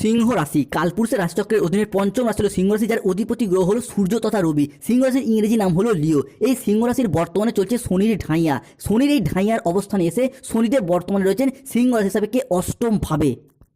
সিংহ রাশি কালপুরুষের রাশিচক্রের অধীনে পঞ্চম রাশি হল সিংহ রাশি যার অধিপতি গ্রহ হল সূর্য তথা রবি। সিংহ রাশির ইংরেজি নাম হলো লিও। এই সিংহ রাশির বর্তমানে চলছে শনির ঢাইয়া। শনির এই ঢাইয়ার অবস্থানে এসে শনিদেব বর্তমানে রয়েছেন সিংহ রাশি হিসাবে কে অষ্টম ভাবে।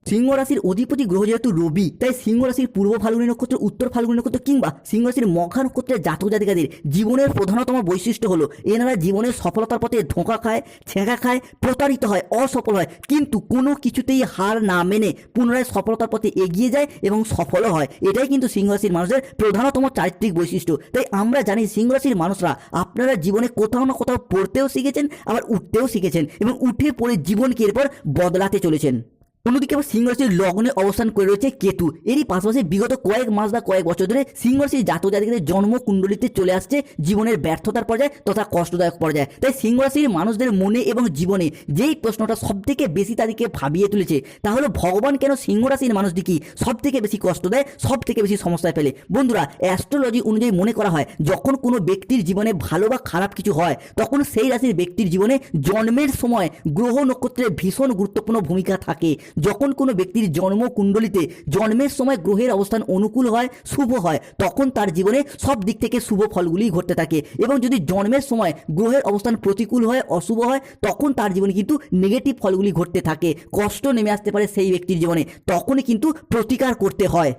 সিংহ রাশির অধিপতি গ্রহ যেহেতু রবি, তাই সিংহ রাশির পূর্ব ফাল্গুনী নক্ষত্র উত্তর ফাল্গুনী নক্ষত্র কিংবা সিংহ রাশির মঘা নক্ষত্রের জাতক জাতিকাদের জীবনের প্রধানতম বৈশিষ্ট্য হলো, এনারা জীবনের সফলতার পথে ধোঁকা খায় ছেঁকা খায়, প্রতারিত হয়, অসফল হয়। কিন্তু কোনো কিছুতেই হার না মেনে পুনরায় সফলতার পথে এগিয়ে যায় এবং সফলও হয়। এটাই কিন্তু সিংহ রাশির মানুষের প্রধানতম চারিত্রিক বৈশিষ্ট্য। তাই আমরা জানি সিংহ রাশির মানুষরা আপনারা জীবনে কোথাও না কোথাও পড়তেও শিখেছেন, আবার উঠতেও শিখেছেন এবং উঠে পড়ে জীবনকে এরপর বদলাতে চলেছেন। অন্যদিকে আবার সিংহ রাশির লগ্নে অবস্থান করে রয়েছে কেতু। এরই পাশাপাশি বিগত কয়েক মাস বা কয়েক বছর ধরে সিংহ রাশির জাতিকাদের জন্ম কুণ্ডলিতে চলে আসছে জীবনের ব্যর্থতার পর্যায়ে তথা কষ্টদায়ক পর্যায়ে। তাই সিংহ রাশির মানুষদের মনে এবং জীবনে যেই প্রশ্নটা সব থেকে বেশি তাদেরকে ভাবিয়ে তুলেছে, তা হলো ভগবান কেন সিংহ রাশির মানুষটিকে সব থেকে বেশি কষ্ট দেয় সব থেকে বেশি সমস্যায় ফেলে? বন্ধুরা অ্যাস্ট্রোলজি অনুযায়ী মনে করা হয়, যখন কোনো ব্যক্তির জীবনে ভালো বা খারাপ কিছু হয়, তখন সেই রাশির ব্যক্তির জীবনে জন্মের সময় গ্রহ নক্ষত্রের ভীষণ গুরুত্বপূর্ণ ভূমিকা থাকে। যখন কোনো ব্যক্তির জন্ম কুণ্ডলিতে জন্মের সময় গ্রহের অবস্থান অনুকূল হয়, শুভ হয়, তখন তার জীবনে সব দিক থেকে শুভ ফলগুলি ঘটতে থাকে। এবং যদি জন্মের সময় গ্রহের অবস্থান প্রতিকূল হয়, অশুভ হয়, তখন তার জীবনে কিন্তু নেগেটিভ ফলগুলি ঘটতে থাকে। কষ্ট নেমে আসতে পারে সেই ব্যক্তির জীবনে। তখনই কিন্তু প্রতিকার করতে হয়।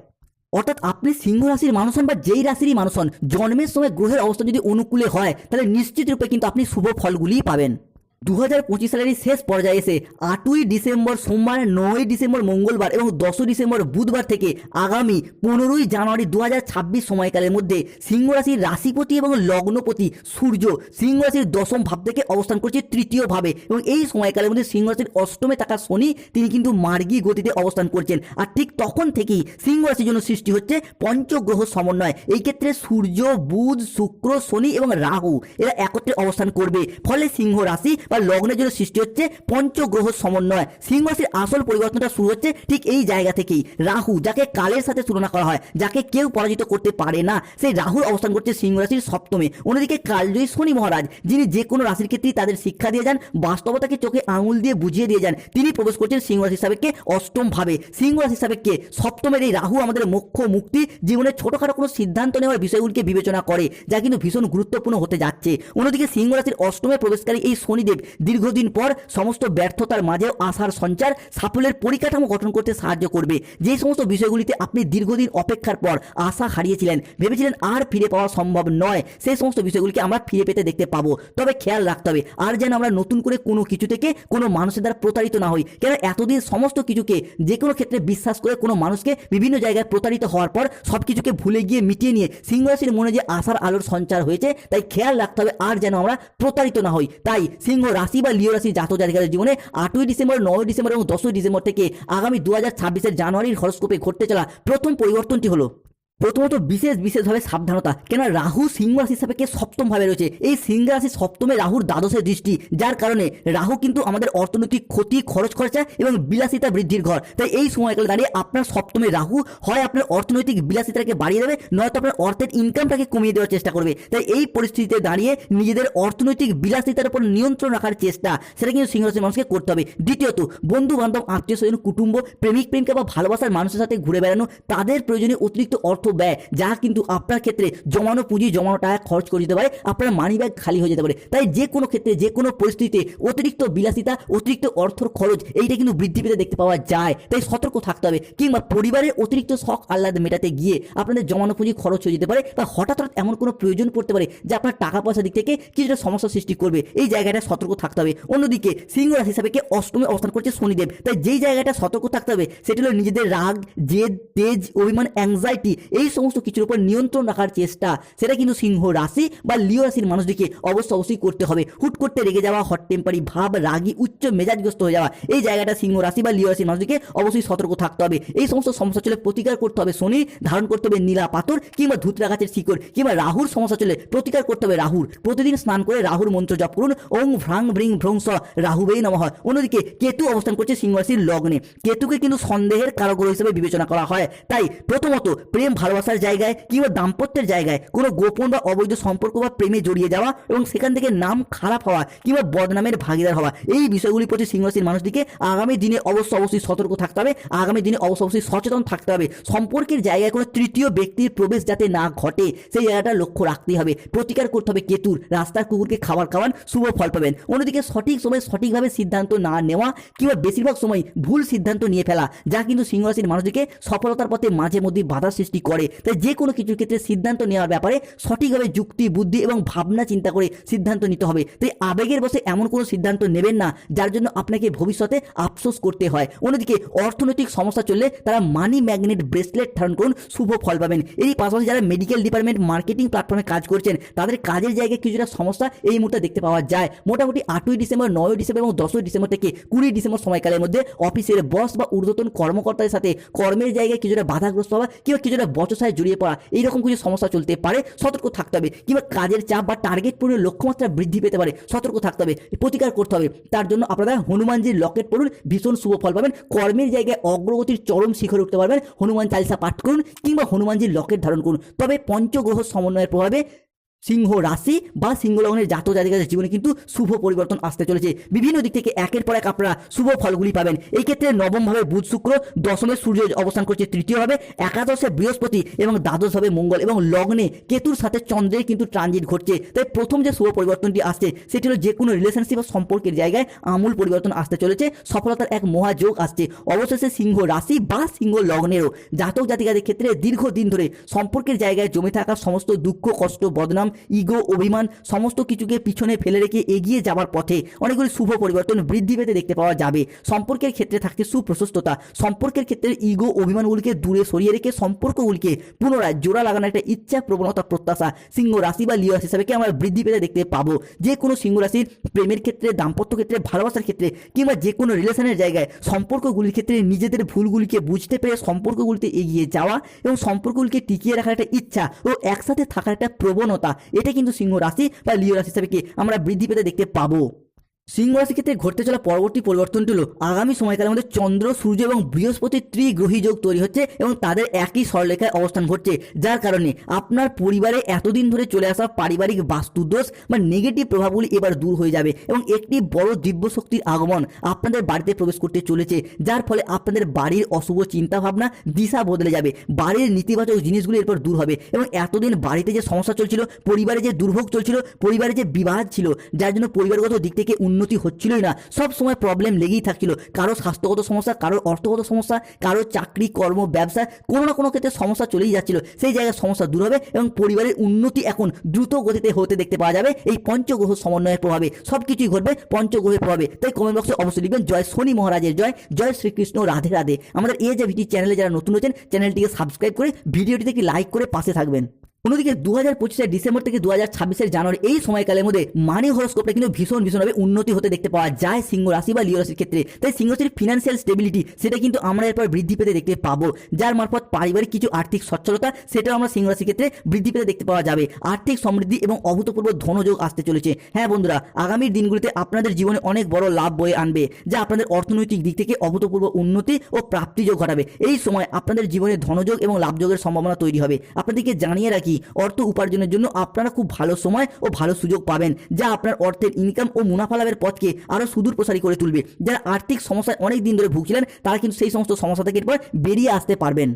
অর্থাৎ আপনি সিংহ রাশির মানুষ হন বা যেই রাশিরই মানুষ হন, জন্মের সময় গ্রহের অবস্থা যদি অনুকূলে হয়, তাহলে নিশ্চিত রূপে কিন্তু আপনি শুভ ফলগুলিই পাবেন। দু হাজার পঁচিশ সালের শেষ পর্যায়ে এসে আটই ডিসেম্বর সোমবার নয়ই ডিসেম্বর মঙ্গলবার এবং দশই ডিসেম্বর বুধবার থেকে আগামী পনেরোই জানুয়ারি দু হাজার ছাব্বিশ সময়কালের মধ্যে সিংহ রাশির রাশিপতি এবং লগ্নপতি সূর্য সিংহ রাশির দশম ভাব থেকে অবস্থান করছে তৃতীয় ভাবে এবং এই সময়কালের মধ্যে সিংহ রাশির অষ্টমে থাকা শনি, তিনি কিন্তু মার্গী গতিতে অবস্থান করছেন। আর ঠিক তখন থেকেই সিংহ রাশির জন্য সৃষ্টি হচ্ছে পঞ্চগ্রহ সমন্বয়। এই ক্ষেত্রে সূর্য, বুধ, শুক্র, শনি এবং রাহু এরা একত্রে অবস্থান করবে। ফলে সিংহ রাশি বা লগ্নের জন্য সৃষ্টি হচ্ছে পঞ্চগ্রহ সমন্বয়। সিংহ রাশির আসল পরিবর্তনটা শুরু হচ্ছে ঠিক এই জায়গা থেকেই। রাহু, যাকে কালের সাথে তুলনা করা হয়, যাকে কেউ পরাজিত করতে পারে না সেই রাহুর অবস্থান করছে সিংহ রাশির সপ্তমে। অন্যদিকে কালজয়ী শনি মহারাজ, যিনি যে কোনো রাশির ক্ষেত্রেই তাদের শিক্ষা দিয়ে যান, বাস্তবতাকে চোখে আঙুল দিয়ে বুঝিয়ে দিয়ে যান, তিনি প্রবেশ করছেন সিংহ রাশি সাবেককে অষ্টম ভাবে সিংহ রাশি সাবেককে সপ্তমের এই রাহু আমাদের মোক্ষ মুক্তি জীবনের ছোটখাটো কোনো সিদ্ধান্ত নেওয়ার বিষয়গুলিকে বিবেচনা করে, যা কিন্তু ভীষণ গুরুত্বপূর্ণ হতে যাচ্ছে। অন্যদিকে সিংহ রাশির অষ্টমে প্রবেশকারী এই শনিদেব দীর্ঘদিন পর সমস্ত ব্যর্থতার মাঝেও আশার সঞ্চার সাফল্যের পরিকাঠামো গঠন করতে সাহায্য করবে। যে সমস্ত বিষয়গুলিতে আপনি দীর্ঘদিন অপেক্ষার পর আশা হারিয়েছিলেন, ভেবেছিলেন আর ফিরে পাওয়া সম্ভব নয়, সেই সমস্ত বিষয়গুলিকে আমরা ফিরে পেতে দেখতে পাবো। তবে খেয়াল রাখতে হবে, আর যেন আমরা নতুন করে কোনো কিছু থেকে কোনো মানুষের দ্বারা প্রতারিত না হই। কেন এতদিন সমস্ত কিছুকে যে কোনো ক্ষেত্রে বিশ্বাস করে কোনো মানুষকে বিভিন্ন জায়গায় প্রতারিত হওয়ার পর সব কিছুকে ভুলে গিয়ে মিটিয়ে নিয়ে সিংহ রাশির মনে যে আশার আলোর সঞ্চার হয়েছে, তাই খেয়াল রাখতে হবে, আর যেন আমরা প্রতারিত না হই। তাই সিংহ রাশি বা লিও রাশির জাতক জাতিকাদের জীবনে আটই ডিসেম্বর, নয় ডিসেম্বর এবং দশই ডিসেম্বর থেকে আগামী দু হাজার ছাব্বিশের জানুয়ারির হরস্কোপে ঘটতে চলা প্রথম পরিবর্তনটি হলো। প্রথমত বিশেষ বিশেষভাবে সাবধানতা। কেন রাহু সিংহ হিসাবে কে সপ্তম ভাবে রয়েছে। এই সিংহ রাশি সপ্তমে রাহুর দ্বাদশের দৃষ্টি, যার কারণে রাহু কিন্তু আমাদের অর্থনৈতিক ক্ষতি, খরচ খরচা এবং বিলাসিতা বৃদ্ধির ঘর। তাই এই সময়কালে দাঁড়িয়ে আপনার সপ্তমে রাহু হয় আপনার অর্থনৈতিক বিলাসিতাকে বাড়িয়ে দেবে, নয়তো আপনার অর্থের ইনকামটাকে কমিয়ে দেওয়ার চেষ্টা করবে। তাই এই পরিস্থিতিতে দাঁড়িয়ে নিজেদের অর্থনৈতিক বিলাসিতার উপর নিয়ন্ত্রণ রাখার চেষ্টা, সেটা কিন্তু সিংহ রাশির মানুষকে করতে হবে। দ্বিতীয়ত বন্ধু বান্ধব আত্মীয় স্বজন, কুটুম্ব প্রেমিক প্রেমিকা বা ভালোবাসার মানুষের সাথে ঘুরে বেড়ানো, তাদের প্রয়োজনীয় অতিরিক্ত অর্থ ব্যয়, যা কিন্তু আপনার ক্ষেত্রে জমানো পুঁজি, জমানো টাকা খরচ করে দিতে পারে, আপনার মানি ব্যাগ খালি হয়ে যেতে পারে। তাই যে কোনো ক্ষেত্রে, যে কোনো পরিস্থিতিতে অতিরিক্ত বিলাসিতা, অতিরিক্ত অর্থর খরচ, এইটা কিন্তু বৃদ্ধি পেতে দেখতে পাওয়া যায়। তাই সতর্ক থাকতে হবে। কিংবা পরিবারের অতিরিক্ত শখ আহ্লাদ মেটাতে গিয়ে আপনাদের জমানো পুঁজি খরচ হয়ে যেতে পারে, বা হঠাৎ হঠাৎ এমন কোনো প্রয়োজন পড়তে পারে, যে আপনার টাকা পয়সার দিক থেকে কিছুটা সমস্যা সৃষ্টি করবে। এই জায়গাটা সতর্ক থাকতে হবে। অন্যদিকে, সিংহ রাশি হিসাবে কে অষ্টমে অবস্থান করছে শনিদেব। তাই যেই জায়গাটা সতর্ক থাকতে হবে, সেটা হলো নিজেদের রাগ, জেদ, তেজ, অভিমান অ্যাংজাইটি এই সমস্ত কিছুর উপর নিয়ন্ত্রণ রাখার চেষ্টা, সেটা কিন্তু সিংহ রাশি বা লিও রাশির মানুষটিকে অবশ্য অবশ্যই করতে হবে। হুট করতে রেগে যাওয়া হট টেম্পারি ভাব, রাগী, উচ্চ মেজাজগ্রস্ত হয়ে যাওয়া, এই জায়গাটা সিংহ রাশি বা লিও রাশির মানুষটিকে অবশ্যই সতর্ক থাকতে হবে। এই সমস্ত সমস্যা চলে প্রতিকার করতে হবে শনি, ধারণ করতে হবে নীলা পাথর কিংবা ধুতরা গাছের শিকড় কিংবা রাহুর সমস্যা চলে প্রতিকার করতে হবে রাহুর। প্রতিদিন স্নান করে রাহুর মন্ত্র জপ করুন। ওং ভ্রাং ভ্রিং ভ্রংস রাহুবেই নম। হয় অন্যদিকে কেতু অবস্থান করছে সিংহ রাশির লগ্নে। কেতুকে কিন্তু সন্দেহের কারগ্রহ হিসেবে বিবেচনা করা হয়। তাই প্রথমত প্রেম ভালোবাসার জায়গায় কিংবা দাম্পত্যের জায়গায় কোনো গোপন বা অবৈধ সম্পর্ক বা প্রেমে জড়িয়ে যাওয়া এবং সেখান থেকে নাম খারাপ হওয়া কিংবা বদনামের ভাগিদার হওয়া, এই বিষয়গুলির প্রতি সিংহ রাশির মানুষটিকে আগামী দিনে অবশ্য অবশ্যই সতর্ক থাকতে হবে। আগামী দিনে অবশ্য অবশ্যই সচেতন থাকতে হবে। সম্পর্কের জায়গায় কোনো তৃতীয় ব্যক্তির প্রবেশ যাতে না ঘটে, সেই জায়গাটা লক্ষ্য রাখতেই হবে। প্রতিকার করতে হবে কেতুর। রাস্তার কুকুরকে খাবার খাওয়ান, শুভ ফল পাবেন। অন্যদিকে সঠিক সময়ে সঠিকভাবে সিদ্ধান্ত না নেওয়া কিংবা বেশিরভাগ সময় ভুল সিদ্ধান্ত নিয়ে ফেলা, যা কিন্তু সিংহ রাশির মানুষটিকে সফলতার পথে মাঝে মধ্যে বাধা সৃষ্টি করে। তাই যে কোনো কিছুর ক্ষেত্রে সিদ্ধান্ত নেওয়ার ব্যাপারে সঠিকভাবে যুক্তি, বুদ্ধি এবং ভাবনা চিন্তা করে সিদ্ধান্ত নিতে হবে। তাই আবেগের বসে এমন কোনো সিদ্ধান্ত নেবেন না, যার জন্য আপনাকে ভবিষ্যতে আফসোস করতে হয়। অন্যদিকে অর্থনৈতিক সমস্যা চললে তারা মানি ম্যাগনেট ব্রেসলেট ধারণ করুন, শুভ ফল পাবেন। এর পাশাপাশি যারা মেডিকেল ডিপার্টমেন্ট মার্কেটিং প্ল্যাটফর্মে কাজ করছেন, তাদের কাজের জায়গায় কিছুটা সমস্যা এই মুহূর্তে দেখতে পাওয়া যায়। মোটামুটি আটই ডিসেম্বর, নয়ই ডিসেম্বর এবং দশই ডিসেম্বর থেকে কুড়ি ডিসেম্বর সময়কালের মধ্যে অফিসের বস বা ঊর্ধ্বতন কর্মকর্তাদের সাথে কর্মের জায়গায় কিছুটা বাধাগ্রস্ত হওয়া কিংবা কিছুটা বচসায় জড়িয়ে পড়া, এইরকম কিছু সমস্যা চলতে পারে, সতর্ক থাকতে হবে। কিংবা কাজের চাপ বা টার্গেট পূরণের লক্ষ্যমাত্রা বৃদ্ধি পেতে পারে, সতর্ক থাকতে হবে, প্রতিকার করতে হবে। তার জন্য আপনারা হনুমানজির লকেট পড়ুন, ভীষণ শুভ ফল পাবেন, কর্মের জায়গায় অগ্রগতির চরম শিখরে উঠতে পারবেন। হনুমান চালিসা পাঠ করুন কিংবা হনুমানজির লকেট ধারণ করুন। তবে পঞ্চগ্রহ সমন্বয়ের প্রভাবে সিংহ রাশি বা সিংহ লগ্নের জাত জাতিকাদের জীবনে কিন্তু শুভ পরিবর্তন আসতে চলেছে। বিভিন্ন দিক থেকে একের পর এক আপনারা শুভ ফলগুলি পাবেন। এই ক্ষেত্রে নবমভাবে বুধ শুক্র, দশমে সূর্য অবস্থান করছে তৃতীয়ভাবে একাদশে বৃহস্পতি এবং দ্বাদশভাবে মঙ্গল এবং লগ্নে কেতুর সাথে চন্দ্রের কিন্তু ট্রানজিট ঘটছে। তাই প্রথম যে শুভ পরিবর্তনটি আসছে, সেটি হলো যে কোনো রিলেশনশিপ বা সম্পর্কের জায়গায় আমূল পরিবর্তন আসতে চলেছে। সফলতার এক মহাযোগ আসছে। অবশেষে সিংহ রাশি বা সিংহ লগ্নেরও জাতক জাতিকাদের ক্ষেত্রে দীর্ঘদিন ধরে সম্পর্কের জায়গায় জমে থাকা সমস্ত দুঃখ, কষ্ট, বদনাম ইগো অভিমান, সমস্ত কিছুকে পিছনে ফেলে রেখে এগিয়ে যাওয়ার পথে অনেকগুলি শুভ পরিবর্তন বৃদ্ধি পেতে দেখতে পাওয়া যাবে। সম্পর্কের ক্ষেত্রে থাকছে সুপ্রশস্ততা। সম্পর্কের ক্ষেত্রে ইগো অভিমানগুলিকে দূরে সরিয়ে রেখে সম্পর্কগুলিকে পুনরায় জোড়া লাগানোর একটা ইচ্ছা প্রবণতা, প্রত্যাশা সিংহ রাশি বা লিও হিসাবে আমরা বৃদ্ধি পেতে দেখতে পাবো? যে কোনো সিংহ রাশির প্রেমের ক্ষেত্রে, দাম্পত্য ক্ষেত্রে, ভালোবাসার ক্ষেত্রে কিংবা যে কোনো রিলেশনের জায়গায় সম্পর্কগুলির ক্ষেত্রে নিজেদের ভুলগুলিকে বুঝতে পেরে সম্পর্কগুলিতে এগিয়ে যাওয়া এবং সম্পর্কগুলিকে টিকিয়ে রাখার একটা ইচ্ছা ও একসাথে থাকার একটা প্রবণতা এটা কিন্তু সিংহ রাশি বা লিও রাশি হিসাবে কি আমরা বৃদ্ধি পেতে দেখতে পাবো। সিংহ রাশির ক্ষেত্রে ঘটতে চলা পরবর্তী পরিবর্তনটি হলো আগামী সময়কালের মধ্যে চন্দ্র, সূর্য এবং বৃহস্পতির ত্রিগ্রহী যোগ তৈরি হচ্ছে এবং তাদের একই সরলেখায় অবস্থান ঘটছে, যার কারণে আপনার পরিবারে এতদিন ধরে চলে আসা পারিবারিক বাস্তুদোষ বা নেগেটিভ প্রভাবগুলি এবার দূর হয়ে যাবে এবং একটি বড় দিব্য শক্তির আগমন আপনাদের বাড়িতে প্রবেশ করতে চলেছে, যার ফলে আপনাদের বাড়ির অশুভ চিন্তাভাবনা দিশা বদলে যাবে, বাড়ির নেতিবাচক জিনিসগুলি এরপর দূর হবে এবং এতদিন বাড়িতে যে সমস্যা চলছিল, পরিবারে যে দুর্ভোগ চলছিল, পরিবারে যে বিবাদ ছিল, যার জন্য পরিবারগত দিক থেকে উন্নতি হচ্ছিলই না। সব সময় প্রবলেম লেগেই থাকছিল কারও স্বাস্থ্যগত সমস্যা, কারোর অর্থগত সমস্যা কারও চাকরি, কর্ম, ব্যবসা, কোনো না কোনো ক্ষেত্রে সমস্যা চলেই যাচ্ছিল। সেই জায়গায় সমস্যা দূর হবে এবং পরিবারের উন্নতি এখন দ্রুত গতিতে হতে দেখতে পাওয়া যাবে। এই পঞ্চগ্রহ সমন্বয়ের প্রভাবে সব কিছুই ঘটবে, পঞ্চগ্রহের প্রভাবে। তাই কমেন্ট বক্সে অবশ্যই লিখবেন, জয় শনি মহারাজের জয় জয় শ্রীকৃষ্ণ, রাধে রাধে। আমাদের এই যে ভিটি চ্যানেলে যারা নতুন হচ্ছেন চ্যানেলটিকে সাবস্ক্রাইব করে, ভিডিওটিতে একটি লাইক করে পাশে থাকবেন। অন্যদিকে দু হাজার পঁচিশের ডিসেম্বর থেকে দু হাজার ছাব্বিশের জানুয়ারি এই সময়কালের মধ্যে মানি হরস্কোপটা কিন্তু ভীষণ, ভীষণভাবে উন্নতি হতে দেখতে পাওয়া যায় সিংহ রাশি বা লিও রাশির ক্ষেত্রে। তাই সিংহ রাশির ফিনান্সিয়াল স্টেবিলিটি সেটা কিন্তু আমরা এরপর বৃদ্ধি পেতে দেখতে পাবো, যার মারফত পারিবারিক কিছু আর্থিক সচ্ছলতা সেটাও আমরা সিংহ রাশির ক্ষেত্রে বৃদ্ধি পেতে দেখতে পাওয়া যাবে। আর্থিক সমৃদ্ধি এবং অভূতপূর্ব ধনযোগ আসতে চলেছে। হ্যাঁ বন্ধুরা, আগামী দিনগুলিতে আপনাদের জীবনে অনেক বড় লাভ বয়ে আনবে, যা আপনাদের অর্থনৈতিক দিক থেকে অভূতপূর্ব উন্নতি ও প্রাপ্তিযোগ ঘটাবে। এই সময় আপনাদের জীবনে ধনযোগ এবং লাভযোগের সম্ভাবনা তৈরি হবে। আপনাদেরকে জানিয়ে রাখি অর্থ উপার্জনের জন্য আপনারা খুব ভালো সময় ও ভালো সুযোগ পাবেন, যা আপনার অর্থের ইনকাম ও মুনাফা লাভের পথকে আরও সুদূর প্রসারী করে তুলবে। যারা আর্থিক সমস্যায় অনেক দিন ধরে ভুগছিলেন, তারা কিন্তু সেই সমস্ত সমস্যা থেকে এরপর বেরিয়ে আসতে পারবেন।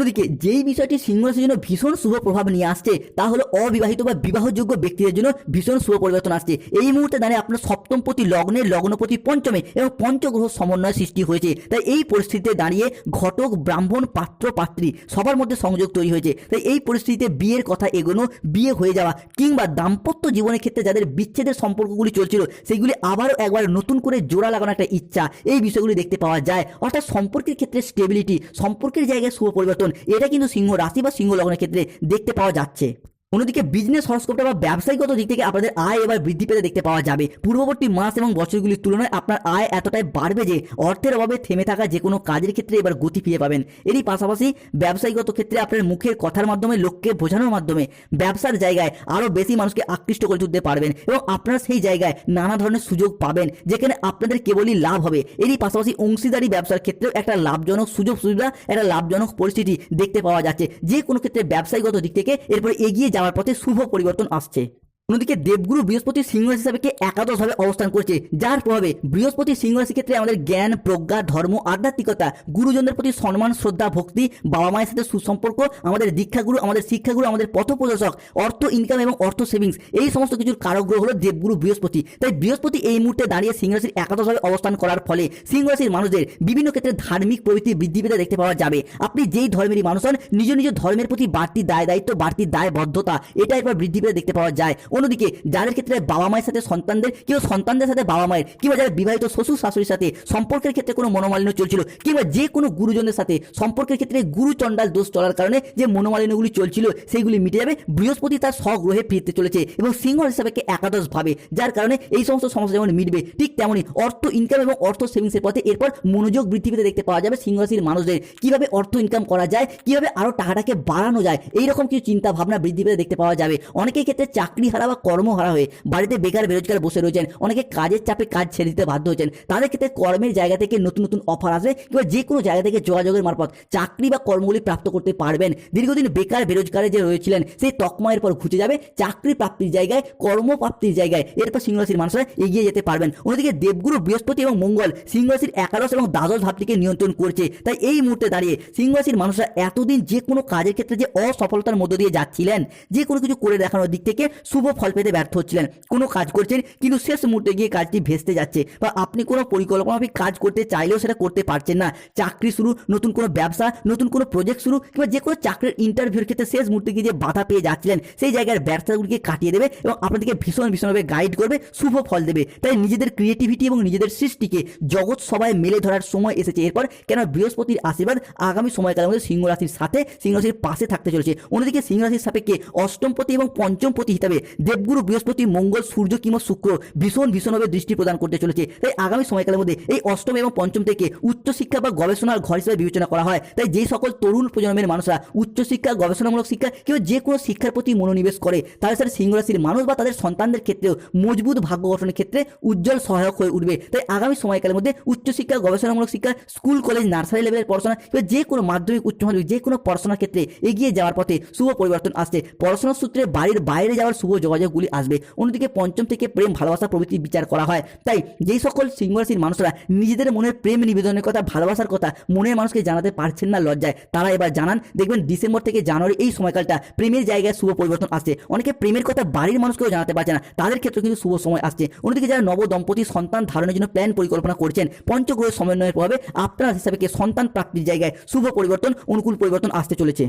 অন্যদিকে যেই বিষয়টি সিংহ রাশির জন্য ভীষণ শুভ প্রভাব নিয়ে আসছে, তা হলো অবিবাহিত বা বিবাহযোগ্য ব্যক্তিদের জন্য ভীষণ শুভ পরিবর্তন আসছে। এই মুহূর্তে দাঁড়িয়ে আপনার সপ্তমপতি লগ্নের লগ্নপতি পঞ্চমে এবং পঞ্চগ্রহ সমন্বয় সৃষ্টি হয়েছে। তাই এই পরিস্থিতিতে দাঁড়িয়ে ঘটক, ব্রাহ্মণ, পাত্র, পাত্রী সবার মধ্যে সংযোগ তৈরি হয়েছে। তাই এই পরিস্থিতিতে বিয়ের কথা এগোনো, বিয়ে হয়ে যাওয়া কিংবা দাম্পত্য জীবনের ক্ষেত্রে যাদের বিচ্ছেদের সম্পর্কগুলি চলছিল, সেগুলি আবারও একবার নতুন করে জোড়া লাগানো একটা ইচ্ছা। এই বিষয়গুলি দেখতে পাওয়া যায়। অর্থাৎ সম্পর্কের ক্ষেত্রে স্টেবিলিটি সম্পর্কের জায়গায় শুভ পরিবর্তন এটা কিন্তু সিংহ রাশি বা সিংহ লগ্নের ক্ষেত্রে দেখতে পাওয়া যাচ্ছে। অন্যদিকে বিজনেস হরস্কোপটা বা ব্যবসায়িকত দিক থেকে আপনাদের আয় এবার বৃদ্ধি পেতে দেখতে পাওয়া যাবে। পূর্ববর্তী মাস এবং বছরগুলির তুলনায় আপনার আয় এতটাই বাড়বে যে অর্থের অভাবে থেমে থাকা যে কোনো কাজের ক্ষেত্রে এবার গতি ফিরে পাবেন। এরই পাশাপাশি ব্যবসায়িকত ক্ষেত্রে আপনার মুখের কথার মাধ্যমে, লোককে বোঝানোর মাধ্যমে ব্যবসার জায়গায় আরও বেশি মানুষকে আকৃষ্ট করে তুলতে পারবেন এবং আপনারা সেই জায়গায় নানা ধরনের সুযোগ পাবেন যেখানে আপনাদের কেবলই লাভ হবে। এরই পাশাপাশি অংশীদারি ব্যবসার ক্ষেত্রেও একটা লাভজনক সুযোগ সুবিধা একটা লাভজনক পরিস্থিতি দেখতে পাওয়া যাচ্ছে। যে কোনো ক্ষেত্রে ব্যবসায়িকত দিক থেকে এরপরে এগিয়ে যাওয়ার পথে শুভ পরিবর্তন আসছে। অন্যদিকে দেবগুরু বৃহস্পতি সিংহ রাশি হিসাবে একাদশভাবে অবস্থান করছে, যার প্রভাবে বৃহস্পতি সিংহ রাশি ক্ষেত্রে আমাদের জ্ঞান, প্রজ্ঞা, ধর্ম, আধ্যাত্মিকতা, গুরুজনদের প্রতি সম্মান, শ্রদ্ধা, ভক্তি বাবা মায়ের সাথে সুসম্পর্ক, আমাদের দীক্ষাগুরু, আমাদের শিক্ষাগুরু, আমাদের পথপ্রদর্শক, অর্থ ইনকাম এবং অর্থ সেভিংস এই সমস্ত কিছুর কারক গ্রহ হলো দেবগুরু বৃহস্পতি। তাই বৃহস্পতি এই মুহূর্তে দাঁড়িয়ে সিংহ রাশির একাদশভাবে অবস্থান করার ফলে সিংহ রাশির মানুষদের বিভিন্ন ক্ষেত্রে ধার্মিক প্রবৃত্তি বৃদ্ধি পেতে দেখতে পাওয়া যাবে। আপনি যেই ধর্মেরই মানুষ হন, নিজ নিজ ধর্মের প্রতি বাড়তি দায় দায়িত্ব, বাড়তি দায়বদ্ধতা এটা একবার বৃদ্ধি পেতে দেখতে পাওয়া যায়। অন্যদিকে, যাদের ক্ষেত্রে বাবা মায়ের সাথে সন্তানদের, কিংবা সন্তানদের সাথে বাবা মায়ের কিংবা যারা বিবাহিত শ্বশুর শাশুড়ির সাথে সম্পর্কের ক্ষেত্রে কোনো মনোমালিন্য চলছিল, কিংবা যে কোনো গুরুজনের সাথে সম্পর্কের ক্ষেত্রে গুরু চণ্ডাল দোষ চলার কারণে যে মনোমালিন্যগুলি চলছিল সেইগুলি মিটে যাবে, বৃহস্পতি তার স্বগ্রহে ফিরতে চলেছে এবং সিংহ হিসাবে একাদশ ভাবে, যার কারণে এই সমস্ত সমস্যা যেমন মিটবে, ঠিক তেমনই অর্থ ইনকাম এবং অর্থ সেভিংসের পথে এরপর মনোযোগ বৃদ্ধি পেতে দেখতে পাওয়া যাবে সিংহ রাশির মানুষদের, কীভাবে অর্থ ইনকাম করা যায়, কীভাবে আরও টাকাটাকে বাড়ানো যায়, এইরকম কিছু চিন্তা ভাবনা বৃদ্ধি পেতে দেখতে পাওয়া যাবে। অনেকের ক্ষেত্রে চাকরি হারা বা কর্মহারা হয়ে বাড়িতে বেকার বেরোজগার বসে রয়েছেন, অনেকে কাজের চাপে কাজ ছেড়ে দিতে বাধ্য হয়েছেন তাদের ক্ষেত্রে কর্মের জায়গা থেকে নতুন নতুন অফার আসবে কিংবা যে কোনো জায়গা থেকে যোগাযোগের মারফত চাকরি বা কর্মগুলি প্রাপ্ত করতে পারবেন। দীর্ঘদিন বেকার বেরোজগারে যে রয়েছিলেন, সেই তকমায়ের পর ঘুচে যাবে। চাকরি প্রাপ্তির জায়গায়, কর্মপ্রাপ্তির জায়গায় এরপর সিংহরাশির মানুষরা এগিয়ে যেতে পারবেন। অন্যদিকে দেবগুরু বৃহস্পতি এবং মঙ্গল সিংহরাশির একাদশ এবং দ্বাদশ ভাবটিকে নিয়ন্ত্রণ করছে। তাই এই মুহূর্তে দাঁড়িয়ে সিংহরাশির মানুষরা এতদিন যে কোনো কাজের ক্ষেত্রে যে অসফলতার মধ্য দিয়ে যাচ্ছিলেন, যে কোনো কিছু করে দেখানোর দিক থেকে শুভ ফল পেতে ব্যর্থ হচ্ছিলেন। কোনো কাজ করছেন, কিন্তু শেষ মুহূর্তে গিয়ে কাজটি ভেস্তে যাচ্ছে। বা আপনি কোনো পরিকল্পনামাফিক কাজ করতে চাইলেও সেটা করতে পারছেন না। চাকরি শুরু, নতুন কোনো ব্যবসা, নতুন কোনো প্রজেক্ট শুরু, কিংবা যে কোনো চাকরির ইন্টারভিউর ক্ষেত্রে শেষ মুহূর্তে গিয়ে যে বাধা পেয়ে যাচ্ছিলেন, সেই জায়গার ব্যর্থতাগুলিকে কাটিয়ে দেবে এবং আপনাদেরকে ভীষণ ভীষণভাবে গাইড করবে, শুভ ফল দেবে। তাই নিজেদের ক্রিয়েটিভিটি এবং নিজেদের সৃষ্টিকে জগৎ সবাই মেলে ধরার সময় এসেছে। এরপর কেন বৃহস্পতির আশীর্বাদ আগামী সময়কালের মধ্যে সিংহ রাশির সাথে, সিংহ রাশির পাশে থাকতে চলেছে? অন্যদিকে সিংহ রাশির সাপেক্ষে অষ্টমপতি এবং পঞ্চমপতি হিসাবে দেবগুরু বৃহস্পতি, মঙ্গল, সূর্য কিংবা শুক্র ভীষণ ভীষণভাবে দৃষ্টি প্রদান করতে চলেছে। তাই আগামী সময়কালের মধ্যে এই অষ্টম এবং পঞ্চম থেকে উচ্চশিক্ষা বা গবেষণার ঘর হিসেবে বিবেচনা করা হয়। তাই যে সকল তরুণ প্রজন্মের মানুষরা উচ্চশিক্ষা, গবেষণামূলক শিক্ষা কিংবা যে কোনো শিক্ষার প্রতি মনোনিবেশ করে, তাদের সাথে সিংহ রাশির মানুষ বা তাদের সন্তানদের ক্ষেত্রেও মজবুত ভাগ্য গঠনের ক্ষেত্রে উজ্জ্বল সহায়ক হয়ে উঠবে। তাই আগামী সময়কালের মধ্যে উচ্চশিক্ষা, গবেষণামূলক শিক্ষা, স্কুল, কলেজ, নার্সারি লেভেলের পড়াশোনা কিংবা যে কোনো মাধ্যমিক, উচ্চ মাধ্যমিক যে কোনো পড়াশোনার ক্ষেত্রে এগিয়ে যাওয়ার পথে শুভ পরিবর্তন আসছে। পড়াশোনার সূত্রে বাড়ির বাইরে যাওয়ার শুভ যোগাযোগগুলি আসবে। অন্যদিকে পঞ্চম থেকে প্রেম, ভালোবাসা প্রভৃতি বিচার করা হয়। তাই যেই সকল সিংহ রাশির মানুষরা নিজেদের মনের প্রেম নিবেদনের কথা, ভালোবাসার কথা মনের মানুষকে জানাতে পারছেন না লজ্জায়, তারা এবার জানান, দেখবেন ডিসেম্বর থেকে জানুয়ারি এই সময়কালটা প্রেমের জায়গায় শুভ পরিবর্তন আসছে। অনেকে প্রেমের কথা বাড়ির মানুষকেও জানাতে পারছে না, তাদের ক্ষেত্রে কিন্তু শুভ সময় আসছে। অন্যদিকে যারা নব দম্পতি সন্তান ধারণের জন্য প্ল্যান পরিকল্পনা করছেন, পঞ্চগ্রহের সমন্বয়ের প্রভাবে আপনার হিসাবে সন্তান প্রাপ্তির জায়গায় শুভ পরিবর্তন, অনুকূল পরিবর্তন আসতে চলেছে।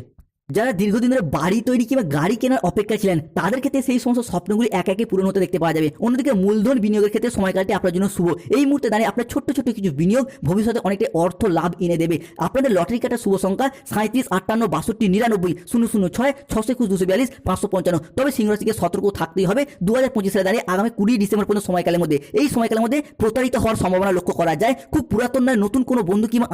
যারা দীর্ঘদিন ধরে বাড়ি তৈরি কিংবা গাড়ি কেনার অপেক্ষা ছিলেন, তাদের ক্ষেত্রে সেই সমস্ত স্বপ্নগুলি এক একে পূরণ হতে দেখতে পাওয়া যাবে। অন্যদিকে মূলধন বিনিয়োগের ক্ষেত্রে সময়কালটি আপনার জন্য শুভ। এই মুহূর্তে দাঁড়িয়ে আপনার ছোট্ট ছোট্ট কিছু বিনিয়োগ ভবিষ্যতে অনেকটা অর্থ লাভ এনে দেবে। আপনাদের লটারি কাটার শুভ সংখ্যা সাঁত্রিশ আটান্ন, বাষট্টি, নিরানব্বই, শূন্য শূন্য, ছয়, ছশো একুশ, দুশো বিয়াল্লিশ, পাঁচশো পঞ্চান্ন। তবে সিংহরাশিকে সতর্ক থাকতেই হবে। দু হাজার পঁচিশ সালে দাঁড়িয়ে আগামী কুড়ি ডিসেম্বর পর্যন্ত সময়কালের মধ্যে। এই সময়কালের মধ্যে প্রতারিত হওয়ার সম্ভাবনা লক্ষ্য করা যায়। খুব পুরাতন নয়, নতুন কোনো বন্ধু কিংবা